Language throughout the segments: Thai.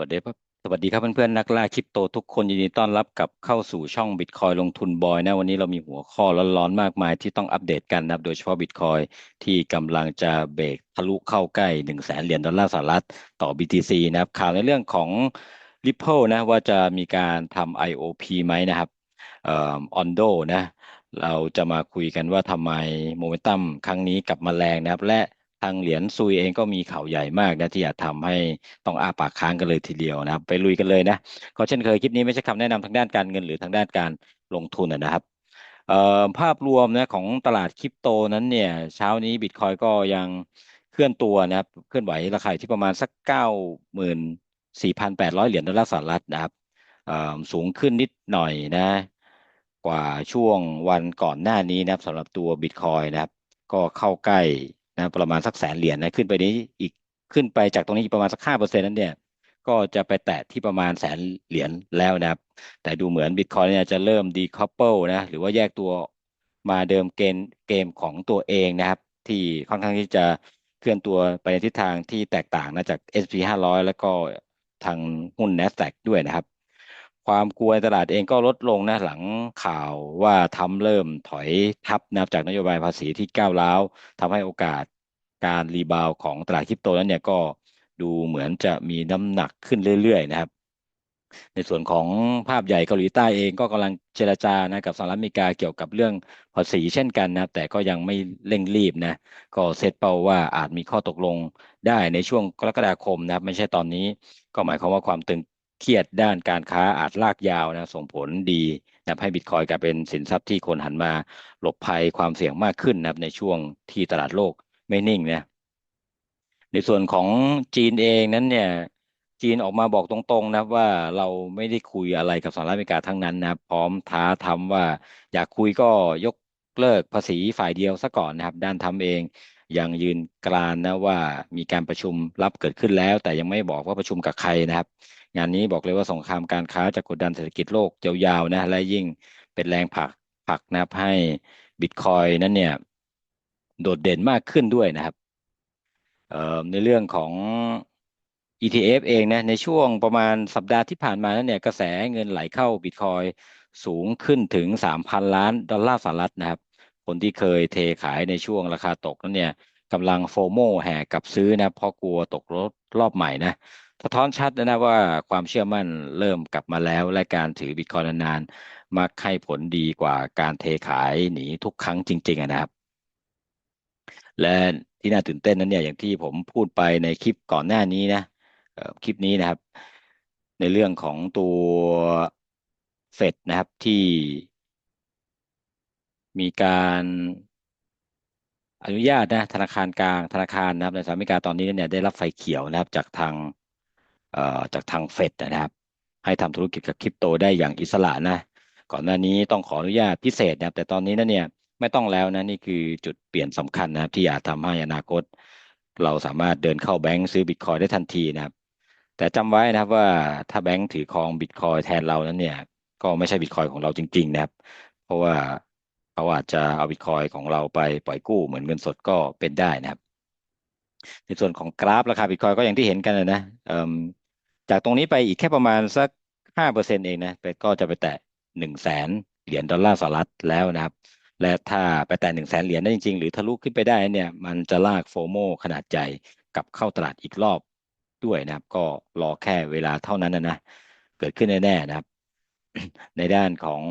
วัสดีครับสวัสดีครับเพื่อนๆนักล่าคริปโตทุกคนยินดีต้อนรับกับเข้าสู่ช่องบิตคอยลงทุนบอยนะวันนี้เรามีหัวข้อร้อนๆมากมายที่ต้องอัปเดตกันนะครับโดยเฉพาะบิตคอยที่กำลังจะเบรกทะลุเข้าใกล้หนึ่งแสนเหรียญดอลลาร์สหรัฐต่อ BTC นะครับข่าวในเรื่องของ Ripple นะว่าจะมีการทำ IOP ไหมนะครับเอ่อ Ondo นะเราจะมาคุยกันว่าทำไมโมเมนตัมครั้งนี้กลับมาแรงนะครับ และ ทางเหรียญซุยเองก็มีข่าวใหญ่มากนะที่อยากทำให้ต้องอ้าปากค้างกันเลยทีเดียวนะครับ ไปลุยกันเลยนะก็เช่นเคยคลิปนี้ไม่ใช่คำแนะนำทางด้านการเงินหรือทางด้านการลงทุนนะครับภาพรวมนะของตลาดคริปโตนั้นเนี่ยเช้านี้บิตคอยก็ยังเคลื่อนตัวนะครับเคลื่อนไหวราคาที่ประมาณสักเก้าหมื่นสี่พันแปดร้อยเหรียญดอลลาร์สหรัฐนะครับสูงขึ้นนิดหน่อยนะ กว่าช่วงวันก่อนหน้านี้นะครับสำหรับตัวบิตคอยนะครับ ก็เข้าใกล้ นะประมาณสักแสนเหรียญนะขึ้นไปนี้อีกขึ้นไปจากตรงนี้ประมาณสักห้าเปอร์เซ็นต์นั้นเนี่ยก็จะไปแตะที่ประมาณแสนเหรียญแล้วนะครับ แต่ดูเหมือนบิตคอยเนี่ยจะเริ่มดีคอปเปิลนะหรือว่าแยกตัวมาเดิมเกมเกมของตัวเองนะครับ ที่ค่อนข้างที่จะเคลื่อนตัวไปในทิศทางที่แตกต่างนะจาก S&P 500 แล้วก็ทางหุ้น NASDAQ ด้วยนะครับ ความกลัวในตลาดเองก็ลดลงนะหลังข่าวว่าทำเริ่มถอยทับนะจากนโยบายภาษีที่ก้าวร้าวทำให้โอกาสการรีบาวของตลาดคริปโตนั้นเนี่ยก็ดูเหมือนจะมีน้ำหนักขึ้นเรื่อยๆนะครับ ในส่วนของภาพใหญ่เกาหลีใต้เองก็กำลังเจรจานะกับสหรัฐอเมริกาเกี่ยวกับเรื่องภาษีเช่นกันนะแต่ก็ยังไม่เร่งรีบนะก็เซตเป้าว่าอาจมีข้อตกลงได้ในช่วงกรกฎาคมนะครับไม่ใช่ตอนนี้ก็หมายความว่าความตึง เครียดด้านการค้าอาจลากยาวนะส่งผลดีนะให้บิตคอยกลายเป็นสินทรัพย์ที่คนหันมาหลบภัยความเสี่ยงมากขึ้นนะในช่วงที่ตลาดโลกไม่นิ่งนะในส่วนของจีนเองนั้นเนี่ยจีนออกมาบอกตรงๆนะว่าเราไม่ได้คุยอะไรกับสหรัฐอเมริกาทั้งนั้นนะพร้อมท้าทำว่า อยากคุยก็ยกเลิกภาษีฝ่ายเดียวซะก่อนนะครับ ด้านทำเองยังยืนกรานนะว่ามีการประชุมลับเกิดขึ้นแล้ว แต่ยังไม่บอกว่าประชุมกับใครนะครับ งานนี้บอกเลยว่าสงครามการค้าจะกดดันเศรษฐกิจโลกยาวๆนะและยิ่งเป็นแรงผลักผลักนะครับให้บิตคอยนั้นเนี่ยโดดเด่นมากขึ้นด้วยนะครับในเรื่องของ ETF เองนะในช่วงประมาณสัปดาห์ที่ผ่านมานั้นเนี่ยกระแสเงินไหลเข้าบิตคอยสูงขึ้นถึง 3,000 ล้านดอลลาร์สหรัฐนะครับ คนที่เคยเทขายในช่วงราคาตกนั้นเนี่ย กำลังโฟโมแห่กับซื้อนะเพราะกลัวตกรถรอบใหม่นะสะท้อนชัดนะว่าความเชื่อมั่นเริ่มกลับมาแล้ว และการถือบิตคอยนานๆมักให้ผลดีกว่าการเทขายหนีทุกครั้งจริง ๆนะครับ และที่น่าตื่นเต้นนั้นเนี่ยอย่างที่ผมพูดไปในคลิปก่อนหน้านี้นะคลิปนี้นะครับ ในเรื่องของตัวเฟดนะครับที่มีการ อนุญาตนะธนาคารกลางธนาคารนะครับในสหรัฐอเมริกาตอนนี้เนี่ยได้รับไฟเขียวนะครับจากทางเอ่อจากทางเฟดนะครับ ให้ทำธุรกิจกับคริปโตได้อย่างอิสระนะก่อนหน้านี้ต้องขออนุญาตพิเศษนะครับ แต่ตอนนี้นั่นเนี่ยไม่ต้องแล้วนะนี่คือจุดเปลี่ยนสำคัญนะครับ ที่อาจทำให้อนาคต เราสามารถเดินเข้าแบงก์ซื้อบิตคอยได้ทันทีนะครับ แต่จำไว้นะครับว่าถ้าแบงก์ถือครองบิตคอยแทนเรานั้นเนี่ย ก็ไม่ใช่บิตคอยของเราจริง ๆ นะครับ เพราะว่า เขาอาจจะเอาบิตคอยของเราไปปล่อยกู้เหมือนเงินสดก็เป็นได้นะครับ ในส่วนของกราฟราคาบิตคอยก็อย่างที่เห็นกันนะจากตรงนี้ไปอีกแค่ประมาณสักห้าเปอร์เซ็นต์เองนะก็จะไปแตะหนึ่งแสนเหรียญดอลลาร์สหรัฐแล้วนะครับ และถ้าไปแตะหนึ่งแสนเหรียญได้จริงๆ หรือทะลุขึ้นไปได้เนี่ย มันจะลากโฟโมขนาดใหญ่กลับเข้าตลาดอีกรอบด้วยนะครับ ก็รอแค่เวลาเท่านั้นนะนะ เกิดขึ้นแน่ๆนะครับ ในด้านของ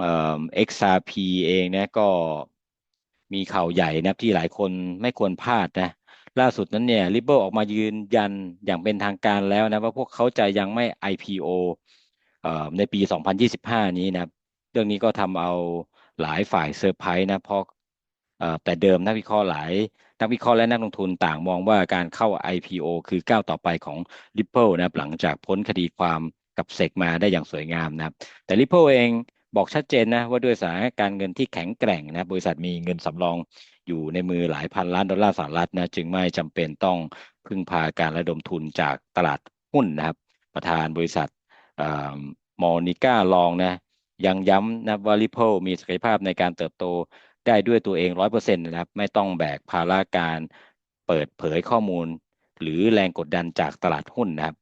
เอ่อ XRP เองเนะก็มีข่าวใหญ่นะที่หลายคนไม่ควรพลาดนะล่าสุดนั้นเนี่ย Ripple ออกมายืนยันอย่างเป็นทางการแล้วนะว่าพวกเขาจะยังไม่ IPO เอ่อในปี 2025 นี้นะเรื่องนี้ก็ทำเอาหลายฝ่ายเซอร์ไพรส์นะเพราะแต่เดิมนักวิเคราะห์หลาย นักวิเคราะห์และนักลงทุนต่างมองว่าการเข้า IPO คือก้าวต่อไปของ Ripple นะหลังจากพ้นคดีความ กับเซกมาได้อย่างสวยงามนะครับ แต่ Ripple เองบอกชัดเจนนะว่าด้วยสถานการเงินที่แข็งแกร่งนะบริษัทมีเงินสำรองอยู่ในมือหลายพันล้านดอลลาร์สหรัฐนะจึงไม่จำเป็นต้องพึ่งพาการระดมทุนจากตลาดหุ้นนะครับ ประธานบริษัทมอนิก้าลองนะยังย้ำนะว่า Ripple มีศักยภาพในการเติบโตได้ด้วยตัวเองร้อยเปอร์เซ็นต์นะครับ ไม่ต้องแบกภาระการเปิดเผยข้อมูล หรือแรงกดดันจากตลาดหุ้นนะครับ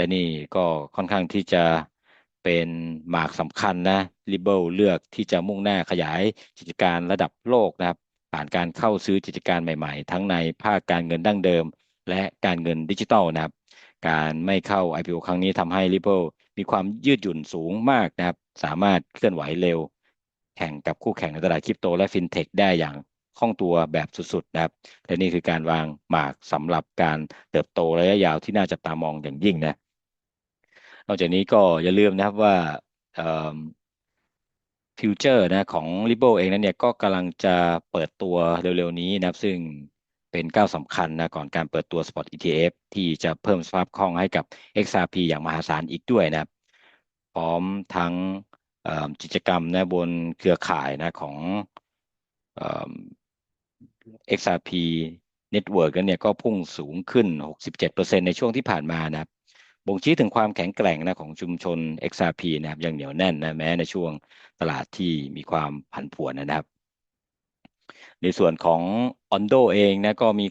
และนี่ก็ค่อนข้างที่จะเป็นหมากสำคัญนะริเบิลเลือกที่จะมุ่งหน้าขยายกิจการระดับโลกนะครับ ผ่านการเข้าซื้อกิจการใหม่ๆ ทั้งในภาคการเงินดั้งเดิม และการเงินดิจิทัลนะครับ การไม่เข้า IPO ครั้งนี้ทำให้ Ripple มีความยืดหยุ่นสูงมากนะครับ สามารถเคลื่อนไหวเร็ว แข่งกับคู่แข่งในตลาดคริปโตและฟินเทคได้อย่างคล่องตัวแบบสุดๆนะครับและนี่คือการวางหมากสำหรับการเติบโตระยะยาวที่น่าจับตามองอย่างยิ่งนะ นอกจากนี้ก็อย่าลืมนะครับว่าฟิวเจอร์นะของ Ripple เองนั้นเนี่ยก็กำลังจะเปิดตัวเร็วๆนี้นะครับ ซึ่งเป็นก้าวสำคัญนะก่อนการเปิดตัว Spot ETF ที่จะเพิ่มสภาพคล่องให้กับ XRP อย่างมหาศาลอีกด้วยนะครับ พร้อมทั้งกิจกรรมนะบนเครือข่ายนะของ XRP Network นั้นเนี่ยก็พุ่งสูงขึ้น 67%ในช่วงที่ผ่านมานะครับ บ่งชี้ถึงความแข็งแกร่งนะของชุมชน XRP นะครับยังเหนียวแน่นนะแม้ในช่วงตลาดที่มีความผันผวนนะครับ ในส่วนของ Ondo เองนะก็มี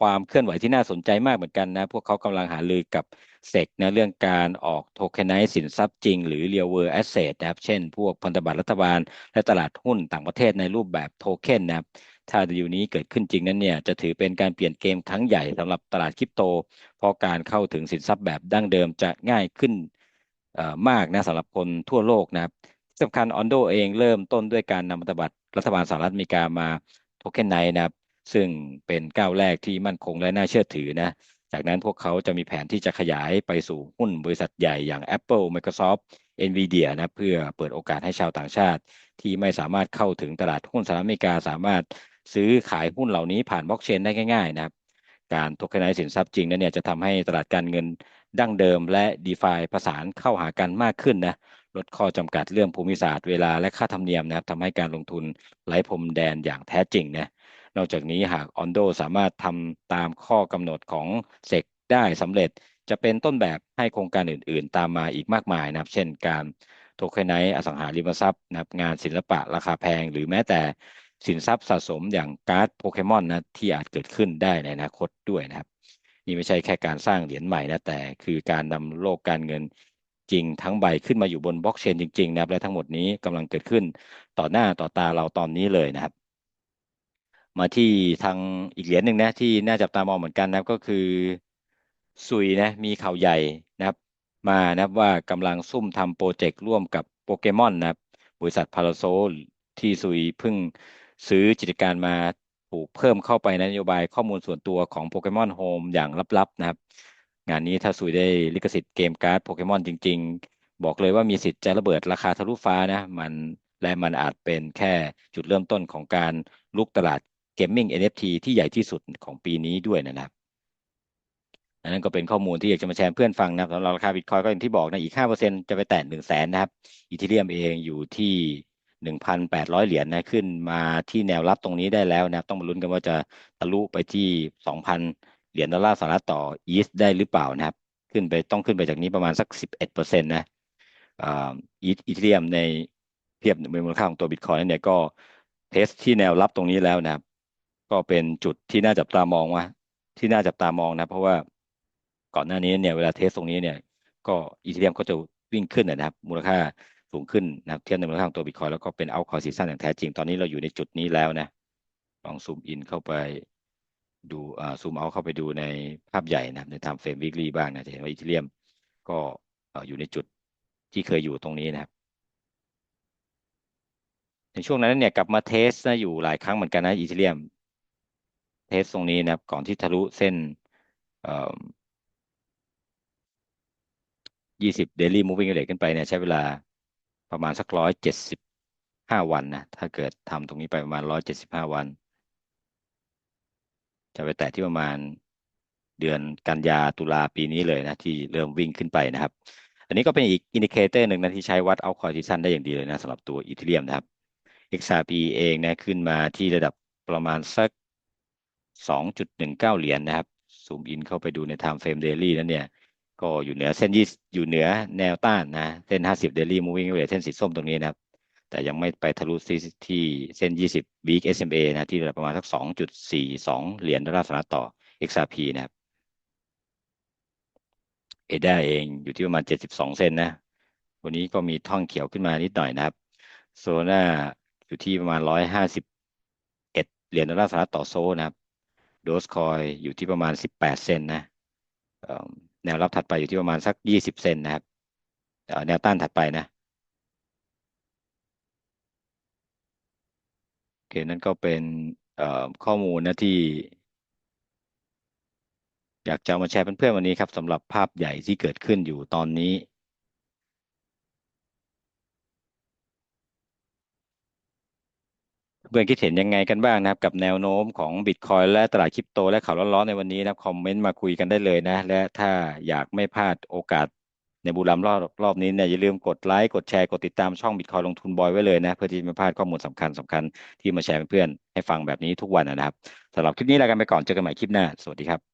ความเคลื่อนไหวที่น่าสนใจมากเหมือนกันนะ พวกเขากำลังหารือกับเซกนะเรื่องการออกโทเคนไนซ์สินทรัพย์จริงหรือ real world asset นะครับ เช่น พวกพันธบัตรรัฐบาล และตลาดหุ้นต่างประเทศในรูปแบบโทเค็นนะครับ ถ้าดีลนี้เกิดขึ้นจริงนั้นเนี่ยจะถือเป็นการเปลี่ยนเกมครั้งใหญ่สำหรับตลาดคริปโต เพราะการเข้าถึงสินทรัพย์แบบดั้งเดิมจะง่ายขึ้นมากนะสำหรับคนทั่วโลกนะครับสำคัญออนโดเองเริ่มต้นด้วยการนำพันธบัตรรัฐบาลสหรัฐอเมริกามาโทเค็นไนนะครับ ซึ่งเป็นก้าวแรกที่มั่นคงและน่าเชื่อถือนะ จากนั้นพวกเขาจะมีแผนที่จะขยายไปสู่หุ้นบริษัทใหญ่อย่าง Apple Microsoft Nvidia นะเพื่อเปิดโอกาสให้ชาวต่างชาติ ที่ไม่สามารถเข้าถึงตลาดหุ้นสหรัฐอเมริกาสามารถ ซื้อขายหุ้นเหล่านี้ผ่านบล็อกเชนได้ง่ายๆนะครับ การโทเคนไนซ์สินทรัพย์จริงนั้นเนี่ยจะทำให้ตลาดการเงินดั้งเดิม และ d e f าประสานเข้าหากันมากขึ้นนะลดข้อจำกัดเรื่องภูมิศาสตร์เวลาและค่าธรรมเนียมนะครับทำให้การลงทุนไร้พรมแดนอย่างแท้จริงนะนอกจากนี้หากออนโดสามารถทำตามข้อกำหนดของเซกได้สำเร็จจะเป็นต้นแบบให้โครงการอื่นๆ ตามมาอีกมากมายนะครับ เช่นการโทเคนไนอสังหาริมทรัพย์นะงานศิลปะราคาแพง หรือแม้แต่ สินทรัพย์สะสมอย่างการ์ดโปเกมอนนะที่อาจเกิดขึ้นได้ในอนาคตด้วยนะครับ นี่ไม่ใช่แค่การสร้างเหรียญใหม่นะแต่คือการนำโลกการเงินจริงทั้งใบขึ้นมาอยู่บนบล็อกเชนจริงๆนะครับและทั้งหมดนี้กำลังเกิดขึ้นต่อหน้าต่อตาเราตอนนี้เลยนะครับ มาที่ทางอีกเหรียญหนึ่งนะที่น่าจับตามองเหมือนกันนะครับก็คือซุยนะมีข่าวใหญ่นะครับ มานะครับว่ากำลังซุ่มทำโปรเจกต์ร่วมกับโปเกมอนนะครับบริษัทพาราโซที่ซุยเพิ่ง ซื้อกิจการมาถูกเพิ่มเข้าไปในนโยบายข้อมูลส่วนตัวของโปเกมอนโฮมอย่างลับๆนะครับ งานนี้ถ้าซุยได้ลิขสิทธิ์เกมการ์ดโปเกมอนจริง ๆ บอกเลยว่ามีสิทธิ์จะระเบิดราคาทะลุฟ้านะมันและมันอาจเป็นแค่จุดเริ่มต้นของการลุกตลาดเกมมิ่ง NFT ที่ใหญ่ที่สุดของปีนี้ด้วยนะครับอันนั้นก็เป็นข้อมูลที่อยากจะมาแชร์เพื่อนฟังนะสำหรับราคาบิตคอยก็อย่างที่บอกนะอีก 5%จะไปแตะ1 0 0 0 0แสนนะครับอีเทเรียมเองอยู่ที่ 1,800 เหรียญนะขึ้นมาที่แนวรับตรงนี้ได้แล้วนะครับต้องมาลุ้นกันว่าจะทะลุไปที่ 2,000 เหรียญดอลลาร์สหรัฐต่ออีสได้หรือเปล่านะครับ ขึ้นไปต้องขึ้นไปจากนี้ประมาณสักสิบเอ็ดเปอร์เซ็นะอีอีเทียมในเทียบมูลค่าของตัวบิตคอยน์เนี่ยก็เทสที่แนวรับตรงนี้แล้วนะครับ ก็เป็นจุดที่น่าจับตามองว่า ที่น่าจับตามองนะ เพราะว่าก่อนหน้านี้เนี่ยเวลาเทสตรงนี้เนี่ย ก็อีเทเรียมก็จะวิ่งขึ้นนะครับ มูลค่า สูงขึ้นนะครับเทียบในมูลค่าของตัวบิตคอยแล้วก็เป็นเอาคอซีซั่นอย่างแท้จริงตอนนี้เราอยู่ในจุดนี้แล้วนะลองซูมอินเข้าไปดูซูมเอาเข้าไปดูในภาพใหญ่นะในทำเฟรมวิกฤตบ้างนะจะเห็นว่าอีเทเรียมก็อยู่ในจุดที่เคยอยู่ตรงนี้นะครับในช่วงนั้นเนี่ยกลับมาเทสนะอยู่หลายครั้งเหมือนกันนะอีเทเรียมเทสตรงนี้นะครับก่อนที่ทะลุเส้นยี่สิบเดลี่มูวิ่งเรทขึ้นไปเนี่ยใช้เวลา ประมาณสักร้อยเจ็ดสิบห้าวันนะ ถ้าเกิดทำตรงนี้ไปประมาณร้อยเจ็ดสิบห้าวัน จะไปแตะที่ประมาณเดือนกันยาตุลาปีนี้เลยนะ ที่เริ่มวิ่งขึ้นไปนะครับ อันนี้ก็เป็นอีกอินดิเคเตอร์หนึ่งนะที่ใช้วัดเอาคอร์ติชันได้อย่างดีเลยนะสำหรับตัวอีเทเรียมนะครับ XRP เองนะขึ้นมาที่ระดับประมาณสัก 2.19 เหรียญนนะครับ ซูมอินเข้าไปดูใน Time Frame Daily นั้นเนี่ย ก็อยู่เหนือเส้นยี่อยู่เหนือแนวต้านนะ เส้น 50 Daily Moving Average เส้นสีส้มตรงนี้นะครับ แต่ยังไม่ไปทะลุที่เส้น 20 week SMA นะ ที่ประมาณสัก 2.42 เหรียญดอลลาร์สหรัฐต่อ XRP นะครับ เอด้าเองอยู่ที่ประมาณ 72 เซนนะ วันนี้ก็มีท่องเขียวขึ้นมานิดหน่อยนะครับ โซน่าอยู่ที่ประมาณ 151 เหรียญดอลลาร์สหรัฐต่อโซนะครับ โดสคอยอยู่ที่ประมาณ 18 เซนนะ แนวรับถัดไปอยู่ที่ประมาณสักยี่สิบเซนนะครับแนวต้านถัดไปนะโอเคนั่นก็เป็นข้อมูลนะที่ อยากจะมาแชร์เพื่อนๆวันนี้ครับสำหรับภาพใหญ่ที่เกิดขึ้นอยู่ตอนนี้ เพื่อนคิดเห็นยังไงกันบ้างนะครับ กับแนวโน้มของบิตคอยและตลาดคริปโต และข่าวร้อนๆในวันนี้นะคอมเมนต์มาคุยกันได้เลยนะ และถ้าอยากไม่พลาดโอกาสในบูรัมรอบรอบนี้เนี่ยอย่าลืมกดไลค์กดแชร์กดติดตามช่องบิตคอยลงทุนบอยไว้เลยนะ เพื่อที่จะไม่พลาดข้อมูลสำคัญสำคัญที่มาแชร์เพื่อนให้ฟังแบบนี้ทุกวันนะครับสำหรับคลิปนี้ลากันไปก่อนเจอกันใหม่คลิปหน้า สวัสดีครับ